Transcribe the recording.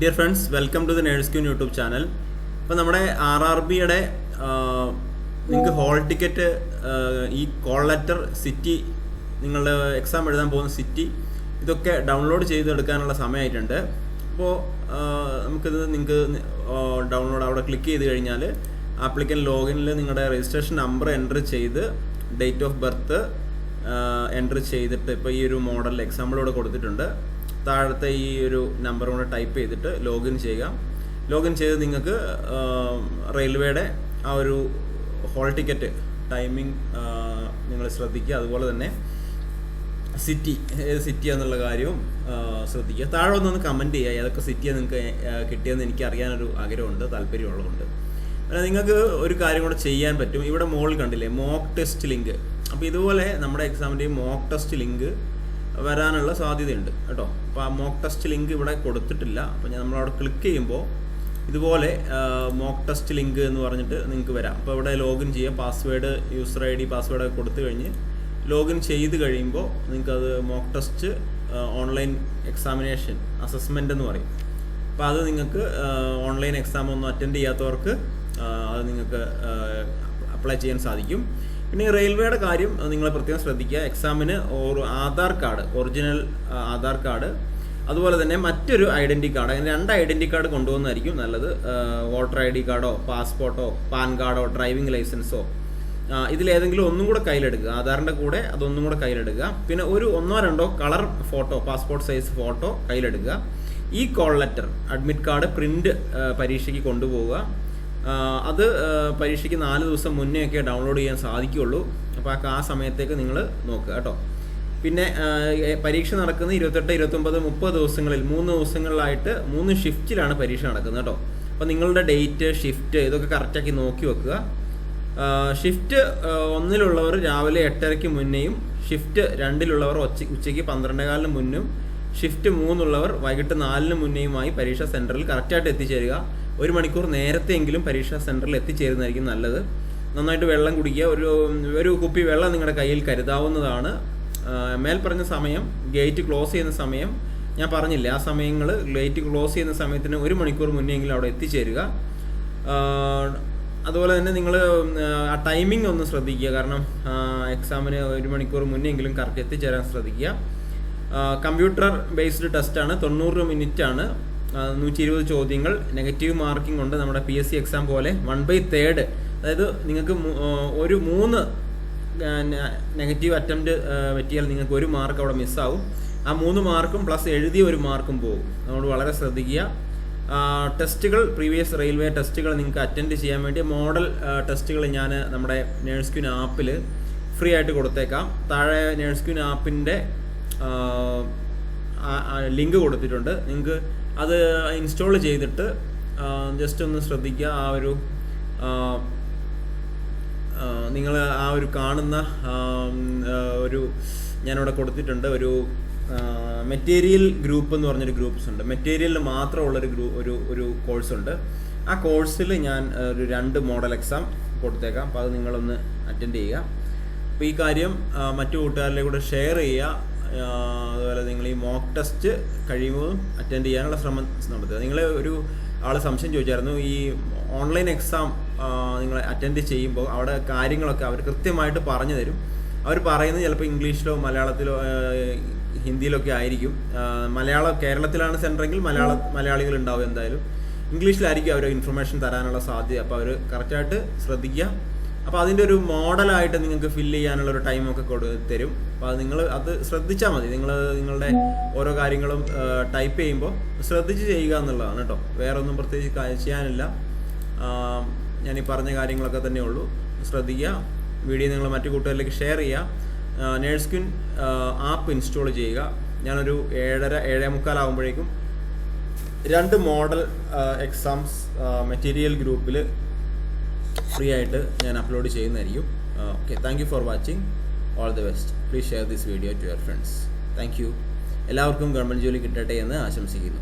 Dear friends welcome to the nurse queen YouTube channel അപ്പോൾ നമ്മുടെ R R ബിയുടെ നിങ്ങൾക്ക് ഹോൾ ടിക്കറ്റ് ഈ കോൾ ലെറ്റർ സിറ്റി നിങ്ങളുടെ എക്സാം എഴുതാൻ പോകുന്ന സിറ്റി ഇതൊക്കെ ഡൗൺലോഡ് ചെയ്തെടുക്കാനുള്ള സമയമായിട്ടുണ്ട്. അപ്പോൾ നമുക്കിത് നിങ്ങൾക്ക് ഡൗൺലോഡ് അവിടെ ക്ലിക്ക് ചെയ്ത് കഴിഞ്ഞാൽ ആപ്ലിക്കൻ ലോഗിനിൽ നിങ്ങളുടെ രജിസ്ട്രേഷൻ നമ്പർ എന്റർ ചെയ്ത് ഡേറ്റ് ഓഫ് ബർത്ത് എന്റർ ചെയ്തിട്ട് ഇപ്പോൾ ഈ ഒരു മോഡൽ എക്സാമ്പിൾ ഇവിടെ കൊടുത്തിട്ടുണ്ട്. താഴത്തെ ഈ ഒരു നമ്പർ കൊണ്ട് ടൈപ്പ് ചെയ്തിട്ട് ലോഗിൻ ചെയ്യുക. ലോഗിൻ ചെയ്ത് നിങ്ങൾക്ക് റെയിൽവേയുടെ ആ ഒരു ഹോൾ ടിക്കറ്റ് ടൈമിംഗ് നിങ്ങൾ ശ്രദ്ധിക്കുക. അതുപോലെ തന്നെ സിറ്റി ഏത് സിറ്റി എന്നുള്ള കാര്യവും ശ്രദ്ധിക്കുക. താഴെ ഒന്ന് കമന്റ് ചെയ്യുക. ഏതൊക്കെ സിറ്റിയാണ് നിങ്ങൾക്ക് കിട്ടിയെന്ന് എനിക്ക് അറിയാനൊരു ആഗ്രഹമുണ്ട് താല്പര്യമുള്ളതുകൊണ്ട്. പിന്നെ നിങ്ങൾക്ക് ഒരു കാര്യം കൂടെ ചെയ്യാൻ പറ്റും. ഇവിടെ മോൾ കണ്ടില്ലേ? മോക്ക് ടെസ്റ്റ് ലിങ്ക് അപ്പോൾ ഇതുപോലെ നമ്മുടെ എക്സാമിന്റെയും മോക്ക് ടെസ്റ്റ് ലിങ്ക് വരാനുള്ള സാധ്യതയുണ്ട് കേട്ടോ. അപ്പോൾ ആ മോക്ക് ടെസ്റ്റ് ലിങ്ക് ഇവിടെ കൊടുത്തിട്ടില്ല. അപ്പോൾ ഞാൻ നമ്മളവിടെ ക്ലിക്ക് ചെയ്യുമ്പോൾ ഇതുപോലെ മോക്ക് ടെസ്റ്റ് ലിങ്ക് എന്ന് പറഞ്ഞിട്ട് നിങ്ങൾക്ക് വരാം. അപ്പോൾ ഇവിടെ ലോഗിൻ ചെയ്യുക. Password user I D password കൊടുത്തു കഴിഞ്ഞ് ലോഗിൻ ചെയ്ത് കഴിയുമ്പോൾ നിങ്ങൾക്കത് mock test online examination assessment എന്ന് പറയും. അപ്പോൾ അത് നിങ്ങൾക്ക് ഓൺലൈൻ എക്സാം ഒന്നും അറ്റൻഡ് ചെയ്യാത്തവർക്ക് അത് നിങ്ങൾക്ക് അപ്ലൈ ചെയ്യാൻ സാധിക്കും. പിന്നെ റെയിൽവേയുടെ കാര്യം നിങ്ങൾ പ്രത്യേകം ശ്രദ്ധിക്കുക. എക്സാമിന് ഒരു Aadhaar card original Aadhaar card അതുപോലെ തന്നെ മറ്റൊരു ഐഡന്റി കാർഡ് അങ്ങനെ രണ്ട് ഐഡന്റി കാർഡ് കൊണ്ടുപോകുന്നതായിരിക്കും നല്ലത്. വോട്ടർ ഐ ഡി കാർഡോ പാസ്പോർട്ടോ പാൻ കാർഡോ ഡ്രൈവിംഗ് ലൈസൻസോ ഇതിലേതെങ്കിലും ഒന്നും കൂടെ കയ്യിലെടുക്കുക. ആധാറിന്റെ കൂടെ അതൊന്നും കൂടെ കയ്യിലെടുക്കുക. പിന്നെ ഒരു ഒന്നോ രണ്ടോ colour photo passport size photo കയ്യിലെടുക്കുക. ഈ call letter admit card print പരീക്ഷയ്ക്ക് കൊണ്ടുപോവുക. അത് പരീക്ഷയ്ക്ക് നാല് ദിവസം മുന്നേ ഒക്കെ ഡൗൺലോഡ് ചെയ്യാൻ സാധിക്കുകയുള്ളൂ അപ്പോൾ ആ സമയത്തേക്ക് നിങ്ങൾ നോക്കുക കേട്ടോ. പിന്നെ പരീക്ഷ നടക്കുന്ന ഇരുപത്തെട്ട് ഇരുപത്തൊമ്പത് മുപ്പത് ദിവസങ്ങളിൽ മൂന്ന് ദിവസങ്ങളിലായിട്ട് മൂന്ന് ഷിഫ്റ്റിലാണ് പരീക്ഷ നടക്കുന്നത് കേട്ടോ. അപ്പോൾ നിങ്ങളുടെ ഡേറ്റ് ഷിഫ്റ്റ് ഇതൊക്കെ കറക്റ്റാക്കി നോക്കി വെക്കുക. ഷിഫ്റ്റ് ഒന്നിലുള്ളവർ രാവിലെ എട്ടരയ്ക്ക് മുന്നേയും ഷിഫ്റ്റ് രണ്ടിലുള്ളവർ ഉച്ച ഉച്ചയ്ക്ക് പന്ത്രണ്ടേകാലിന് മുന്നും ഷിഫ്റ്റ് മൂന്നുള്ളവർ വൈകിട്ട് നാലിന് മുന്നേയുമായി പരീക്ഷാ സെന്ററിൽ കറക്റ്റായിട്ട് എത്തിച്ചേരുക. ഒരു മണിക്കൂർ നേരത്തെയെങ്കിലും പരീക്ഷാ സെന്ററിൽ എത്തിച്ചേരുന്നതായിരിക്കും നല്ലത്. നന്നായിട്ട് വെള്ളം കുടിക്കുക. ഒരു ഒരു കുപ്പി വെള്ളം നിങ്ങളുടെ കയ്യിൽ കരുതാവുന്നതാണ്. മേൽ പറഞ്ഞ സമയം ഗേറ്റ് ക്ലോസ് ചെയ്യുന്ന സമയം. ഞാൻ പറഞ്ഞില്ല ആ സമയങ്ങൾ ഗേറ്റ് ക്ലോസ് ചെയ്യുന്ന സമയത്തിന് ഒരു മണിക്കൂർ മുന്നെയെങ്കിലും അവിടെ എത്തിച്ചേരുക. അതുപോലെ തന്നെ നിങ്ങൾ ആ ടൈമിംഗ് ഒന്ന് ശ്രദ്ധിക്കുക. കാരണം എക്സാമിന് ഒരു മണിക്കൂർ മുന്നെങ്കിലും കറക്റ്റ് എത്തിച്ചേരാൻ ശ്രദ്ധിക്കുക. കമ്പ്യൂട്ടർ ബേസ്ഡ് ടെസ്റ്റാണ് തൊണ്ണൂറ് മിനിറ്റ് ആണ്. നൂറ്റി ഇരുപത് ചോദ്യങ്ങൾ നെഗറ്റീവ് മാർക്കിംഗ് ഉണ്ട് നമ്മുടെ പി എസ് സി എക്സാം പോലെ വൺ ബൈ തേർഡ് അതായത് നിങ്ങൾക്ക് ഒരു മൂന്ന് നെഗറ്റീവ് അറ്റംപ്റ്റ് പറ്റിയാൽ നിങ്ങൾക്ക് ഒരു മാർക്ക് അവിടെ മിസ്സാവും ആ മൂന്ന് മാർക്കും പ്ലസ് എഴുതിയ ഒരു മാർക്കും പോകും. അതുകൊണ്ട് വളരെ ശ്രദ്ധിക്കുക. ടെസ്റ്റുകൾ പ്രീവിയസ് റെയിൽവേ ടെസ്റ്റുകൾ നിങ്ങൾക്ക് അറ്റൻഡ് ചെയ്യാൻ വേണ്ടി മോഡൽ ടെസ്റ്റുകൾ ഞാൻ നമ്മുടെ നേഴ്സ് ക്യൂൻ ആപ്പിൽ ഫ്രീ ആയിട്ട് കൊടുത്തേക്കാം. താഴെ നേഴ്സ് ക്യൂൻ ആപ്പിന്റെ ലിങ്ക് കൊടുത്തിട്ടുണ്ട്. നിങ്ങൾക്ക് അത് ഇൻസ്റ്റാൾ ചെയ്തിട്ട് ജസ്റ്റ് ഒന്ന് ശ്രദ്ധിക്കുക. ആ ഒരു നിങ്ങൾ ആ ഒരു കാണുന്ന ഒരു ഞാനിവിടെ കൊടുത്തിട്ടുണ്ട്. ഒരു മെറ്റീരിയൽ ഗ്രൂപ്പ് എന്ന് പറഞ്ഞൊരു ഗ്രൂപ്പ്സ് ഉണ്ട്. മെറ്റീരിയലിൽ മാത്രമുള്ളൊരു ഗ്രൂ ഒരു ഒരു കോഴ്സ് ഉണ്ട്. ആ കോഴ്സിൽ ഞാൻ ഒരു രണ്ട് മോഡൽ എക്സാം കൊടുത്തേക്കാം. അപ്പോൾ അത് നിങ്ങളൊന്ന് അറ്റൻഡ് ചെയ്യുക. അപ്പോൾ ഈ കാര്യം മറ്റു കൂട്ടുകാരിലെ കൂടെ ഷെയർ ചെയ്യുക. അതുപോലെ നിങ്ങൾ ഈ മോക്ക് ടെസ്റ്റ് കഴിയുമ്പോൾ അറ്റൻഡ് ചെയ്യാനുള്ള ശ്രമം നടത്തുക. നിങ്ങൾ ഒരു ആൾ സംശയം ചോദിച്ചായിരുന്നു ഈ ഓൺലൈൻ എക്സാം നിങ്ങൾ അറ്റൻഡ് ചെയ്യുമ്പോൾ അവിടെ കാര്യങ്ങളൊക്കെ അവർ കൃത്യമായിട്ട് പറഞ്ഞു തരും. അവർ പറയുന്നത് ചിലപ്പോൾ ഇംഗ്ലീഷിലോ മലയാളത്തിലോ ഹിന്ദിയിലൊക്കെ ആയിരിക്കും. മലയാളം കേരളത്തിലാണ് സെന്ററെങ്കിൽ മലയാള മലയാളികൾ ഉണ്ടാവും എന്തായാലും. ഇംഗ്ലീഷിലായിരിക്കും അവർ ഇൻഫർമേഷൻ തരാനുള്ള സാധ്യത. അപ്പോൾ അവർ കറക്റ്റായിട്ട് ശ്രദ്ധിക്കുക. അപ്പോൾ അതിന്റെ ഒരു മോഡലായിട്ട് നിങ്ങൾക്ക് ഫില്ല് ചെയ്യാനുള്ള ഒരു ടൈമൊക്കെ കൊടു തരും. അപ്പോൾ അത് നിങ്ങൾ അത് ശ്രദ്ധിച്ചാൽ മതി. നിങ്ങൾ നിങ്ങളുടെ ഓരോ കാര്യങ്ങളും ടൈപ്പ് ചെയ്യുമ്പോൾ ശ്രദ്ധിച്ച് ചെയ്യുക എന്നുള്ളതാണ് കേട്ടോ വേറെ ഒന്നും പ്രത്യേകിച്ച് ചെയ്യാനില്ല. ഞാൻ ഈ പറഞ്ഞ കാര്യങ്ങളൊക്കെ തന്നെ ഉള്ളൂ. ശ്രദ്ധിക്കുക. വീഡിയോ നിങ്ങൾ മറ്റു കൂട്ടുകാരിലേക്ക് ഷെയർ ചെയ്യുക. നേഴ്സ്കിൻ ആപ്പ് ഇൻസ്റ്റാൾ ചെയ്യുക. ഞാനൊരു ഏഴര ഏഴേ മുക്കാലാകുമ്പോഴേക്കും രണ്ട് മോഡൽ എക്സാംസ് മെറ്റീരിയൽ ഗ്രൂപ്പിൽ ഫ്രീ ആയിട്ട് ഞാൻ അപ്ലോഡ് ചെയ്യുന്നതായിരിക്കും. Okay thank you for watching all the best please share this video to your friends thank you എല്ലാവർക്കും ഗവൺമെന്റ് ജോലി കിട്ടട്ടെ എന്ന് ആശംസിക്കുന്നു.